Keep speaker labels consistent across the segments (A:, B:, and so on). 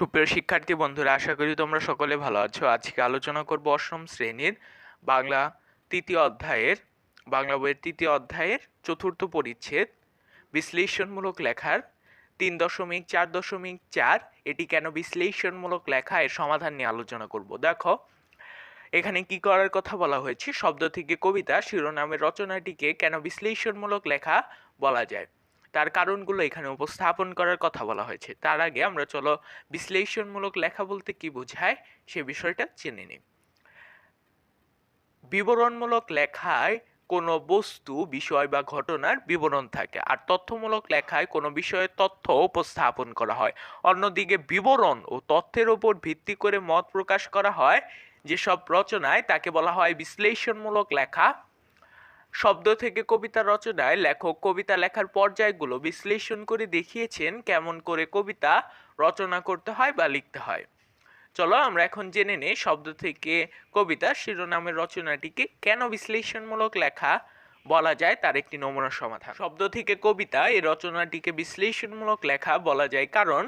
A: সুপ্রিয় শিক্ষার্থী বন্ধুরা, আশা করি তোমরা সকলে ভালো আছো। আজকে আলোচনা করব অষ্টম শ্রেণির বাংলা তৃতীয় অধ্যায়ের, বাংলা বইয়ের তৃতীয় অধ্যায়ের চতুর্থ পরিচ্ছেদ। বিশ্লেষণমূলক লেখার তিন দশমিক চার দশমিক চার, এটি কেন বিশ্লেষণমূলক লেখা, এর সমাধান নিয়ে আলোচনা করব। দেখো, এখানে কি করার কথা বলা হয়েছে? শব্দ থেকে কবিতা, শিরোনামের রচনাটিকে কেন বিশ্লেষণমূলক লেখা বলা যায়? তার কারণগুলো এখানে উপস্থাপন করার কথা বলা হয়েছে। তার আগে আমরা চলো বিশ্লেষণমূলক লেখা বলতে কি বোঝায় সে বিষয়টা জেনে নিই। বিবরণমূলক লেখায় কোনো বস্তু, বিষয় বা ঘটনার বিবরণ থাকে আর তথ্যমূলক লেখায় কোনো বিষয়ে তথ্য উপস্থাপন করা হয়। অন্যদিকে বিবরণ ও তথ্যের উপর ভিত্তি করে মত প্রকাশ করা হয়। যেসব রচনায় তাকে বলা হয় বিশ্লেষণমূলক লেখা শব্দ থেকে কবিতা রচনায় লেখক কবিতা লেখার পর্যায়গুলো বিশ্লেষণ করে দেখিয়েছেন কেমন করে কবিতা রচনা করতে হয় বা লিখতে হয়। চলো আমরা এখন জেনে নেই শব্দ থেকে কবিতা শিরোনামের রচনাটিকে কেন বিশ্লেষণমূলক লেখা বলা যায় তার একটি নমুনা সমাধান। শব্দ থেকে কবিতা এই রচনাটিকে বিশ্লেষণমূলক লেখা বলা যায় কারণ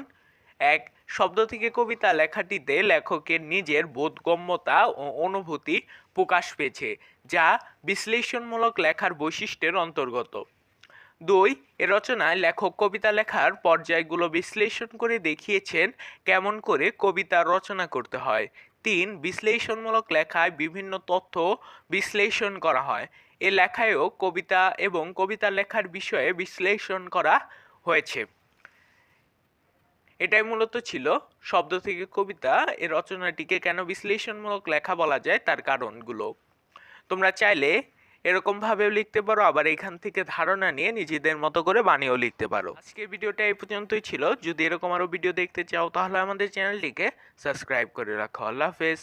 A: এক শব্দ থেকে কবিতা লেখাটিতে লেখকের নিজের বোধগম্যতা ও অনুভূতি প্রকাশ পেয়েছে, যা বিশ্লেষণমূলক লেখার বৈশিষ্ট্যের অন্তর্গত। দুই, এ রচনায় লেখক কবিতা লেখার পর্যায়গুলো বিশ্লেষণ করে দেখিয়েছেন কেমন করে কবিতা রচনা করতে হয়। তিন, বিশ্লেষণমূলক লেখায় বিভিন্ন তথ্য বিশ্লেষণ করা হয়। এ লেখায়ও কবিতা এবং কবিতা লেখার বিষয়ে বিশ্লেষণ করা হয়েছে। এটাই মূলত ছিল শব্দ থেকে কবিতা। এর রচনাটিকে কেন বিশ্লেষণমূলক লেখা বলা যায় তার কারণগুলো। তোমরা চাইলে এরকম ভাবেও লিখতে পারো, আবার এখান থেকে ধারণা নিয়ে নিজেদের মতো করে বানিয়েও লিখতে পারো। আজকের ভিডিওটা এই পর্যন্তই ছিল। যদি এরকম আরও ভিডিও দেখতে চাও, তাহলে আমাদের চ্যানেলটিকে সাবস্ক্রাইব করে রাখো। আল্লাহ হাফেজ।